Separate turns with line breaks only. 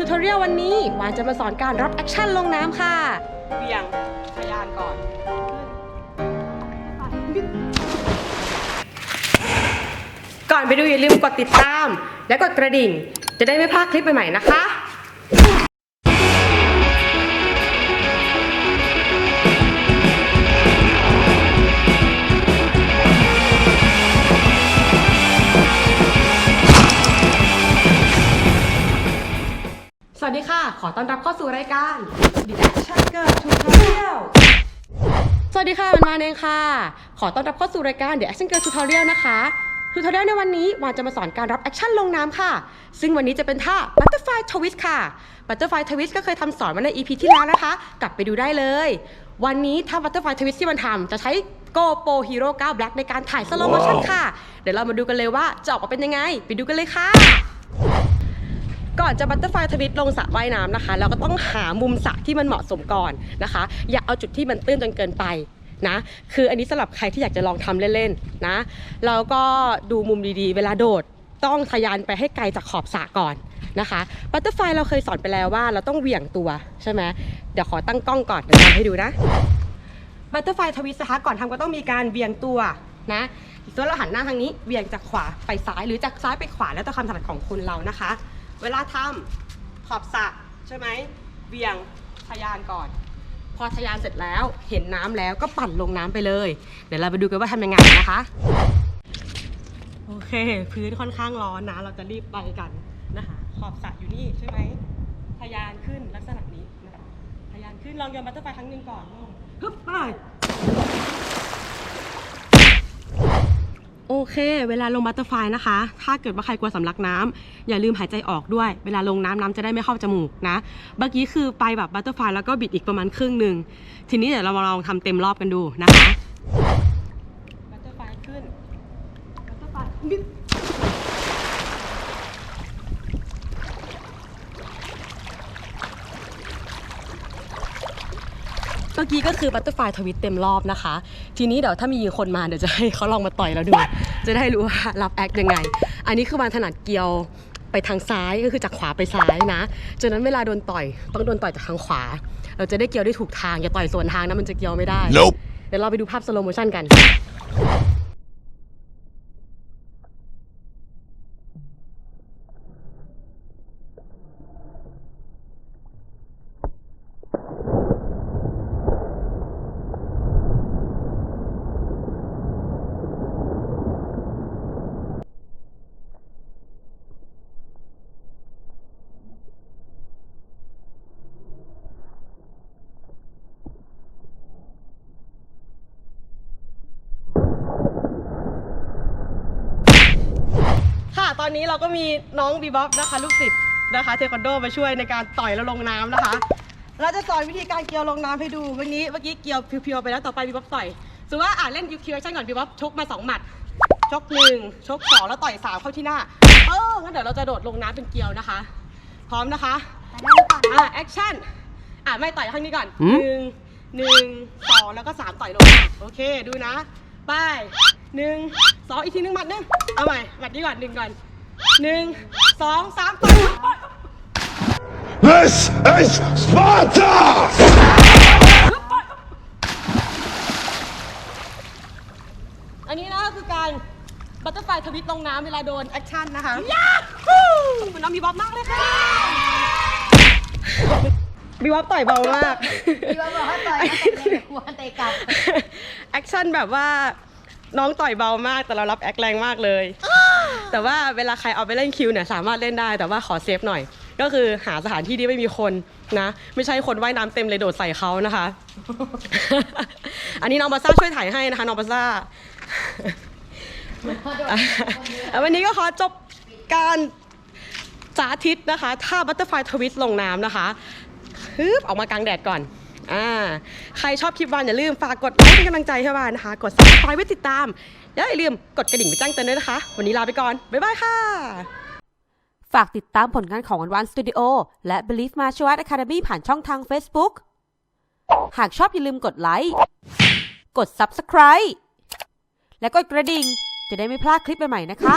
ทูทอเรียลวันนี้วานจะมาสอนการรับแอคชั่นลงน้ำค่ะ
เบี่ยงทะยานก่อน
ก่อนไปดูอย่าลืมกดติดตาม และกดกระดิ่ง จะได้ไม่พลาดคลิปใหม่ๆนะคะ วัสดีค่ะ ขอต้อนรับเข้าสู่รายการ The Action Girl Tutorial สวัสดีค่ะวันวานเองค่ะ ขอต้อนรับเข้าสู่รายการ The Action Girl Tutorial นะคะ Tutorial ในวันนี้วานจะมาสอนการรับแอคชั่นลงน้ำค่ะ ซึ่งวันนี้จะเป็นท่า Butterfly Twist ค่ะ Butterfly Twist ก็เคยทำสอนมาใน EP ที่แล้วนะคะ กลับไปดูได้เลย วันนี้ท่า Butterfly Twist ที่มันทำจะใช้ GoPro Hero 9 Black ในการถ่าย Slow Motion ค่ะ เดี๋ยวเรามาดูกันเลยว่าจะออกมาเป็นยังไง ไปดูกันเลยค่ะ ก่อนจะบัตเตอร์ไฟทวิตลงสระว่ายน้ำนะคะ เราก็ต้องหามุมสระที่มันเหมาะสมก่อนนะคะ อย่าเอาจุดที่มันตื้นจนเกินไปนะคืออันนี้สำหรับใครที่อยากจะลองทำเล่นๆนะแล้วก็ดูมุมดีๆ เวลาโดดต้องทะยานไปให้ไกลจากขอบสระก่อนนะคะบัตเตอร์ไฟเราเคยสอนไปแล้วว่าเราต้องเหวี่ยงตัวใช่ไหมเดี๋ยวขอตั้งกล้องก่อนเดี๋ยวทำให้ดูนะบัตเตอร์ไฟทวิตนะคะก่อนทำก็ต้องมีการเหวี่ยงตัวนะส่วนเราหันหน้าทางนี้เหวี่ยงจากขวาไปซ้ายหรือจากซ้ายไปขวาแล้วแต่ความถนัดของคนเรานะคะ เวลาทำขอบสระใช่ไหมเบี่ยงทะยานก่อน พอทะยานเสร็จแล้วเห็นน้ำแล้วก็ปั่นลงน้ำไปเลย เดี๋ยวเราไปดูกันว่าทำยังไงนะคะ โอเค พื้นค่อนข้างร้อนนะ เราจะรีบไปกันนะคะ ขอบสระอยู่นี่ใช่ไหมทะยานขึ้นลักษณะนี้นะคะทะยานขึ้นลองโยนบัตเตอร์ไฟครั้งหนึ่งก่อนฮึบไป โอเค เวลาลงบัตเตอร์ไฟนะคะ ถ้าเกิดว่าใครกลัวสำลักน้ำอย่าลืมหายใจออกด้วย เวลาลงน้ำน้ำจะได้ไม่เข้าจมูกนะ เมื่อกี้คือไปแบบบัตเตอร์ไฟแล้วก็บิดอีกประมาณครึ่งหนึ่ง ทีนี้เดี๋ยวเรามาลองทำเต็มรอบกันดูนะคะ บัตเตอร์ไฟขึ้น บัตเตอร์ไฟบิด เมื่อกี้ก็คือบัตเตอร์ไฟทวิตเต็มรอบนะคะ ทีนี้เดี๋ยวถ้ามีคนมาเดี๋ยวจะให้เขาลองมาต่อยเราดู จะได้รู้ว่ารับแอคยังไง อันนี้คือวานถนัดเกียวไปทางซ้ายก็คือจากขวาไปซ้ายนะฉะนั้นเวลาโดนต่อยต้องโดนต่อยจากทางขวา เราจะได้เกียวได้ถูกทางอย่าต่อยสวนทางนะมันจะเกียวไม่ได้
Nope.
เดี๋ยวเราไปดูภาพสโลโมชันกัน ตอนนี้เราก็มีน้องบีบ๊อบนะคะ ลูกศิษย์นะคะ เทควันโดมาช่วยในการต่อยแล้วลงน้ำนะคะ เราจะสอนวิธีการเกี่ยวลงน้ำให้ดูวันนี้เมื่อกี้เกี่ยวเพียวๆไปแล้วต่อไปบีบ๊อบต่อยสมมติว่าอ่าเล่นยูคิวแอคชั่นก่อนบีบ๊อบชกมาสองหมัดชกหนึ่งชกสองแล้วต่อยสามเข้าที่หน้า เอองั้นเดี๋ยวเราจะโดดลงน้ำเป็นเกลียวนะคะ พร้อมนะคะอ่าแอคชั่นอ่าไม่ต่อยข้างนี้ก่อน
หื
ห
ม
นึ่งหนึ่งสองแล้วก็สามต่อยลงมาโอเคดูนะไปหนึ่งสองอีกทีหนึงหมัดหนึงเอาใหม่หมัดนี้ก่อนหนึ่งก่อน หนึ่งสองสามต่อย
This is Sparta!
อันนี้นะก็คือการบัตเตอร์ไฟทวิตลงน้ำเวลาโดนแอคชั่นนะคะยาฮูขอบคุณน้องบีบ๊อบมากเลยค่ะบีบ๊อบต่อยเบามาก
พี่ว่าบอกให้ต่อยก็ต่อยเลยกลัวเตะกลับ
แอคชั่นแบบว่าน้องต่อยเบามากแต่เรารับแอคแรงมากเลย แต่ว่าเวลาใครเอาไปเล่นคิวเนี่ยสามารถเล่นได้แต่ว่าขอเซฟหน่อย ก็คือหาสถานที่ที่ไม่มีคนนะ ไม่ใช่คนว่ายน้ำเต็มเลยโดดใส่เขานะคะ อันนี้น้องบาซ่าช่วยถ่ายให้นะคะน้องบาซ่าวันนี้ก็ขอจบการสาธิตนะคะท่าบัตเตอร์ไฟทวิสลงน้ำนะคะฮึบออกมากลางแดดก่อน อ่าใครชอบคลิปวานอย่าลืมฝากกดไลค์เป็นกำลังใจให้วานนะคะ กด subscribe ไว้ติดตามและอย่าลืมกดกระดิ่งไปแจ้งเตือนด้วยนะคะ วันนี้ลาไปก่อน บ๊ายบายค่ะ
ฝากติดตามผลงานของวันวันสตูดิโอและ Believe Martial Arts Academy ผ่านช่องทาง Facebook หากชอบอย่าลืมกดไลค์กด Subscribe และกดกระดิ่งจะได้ไม่พลาดคลิปใหม่ๆนะคะ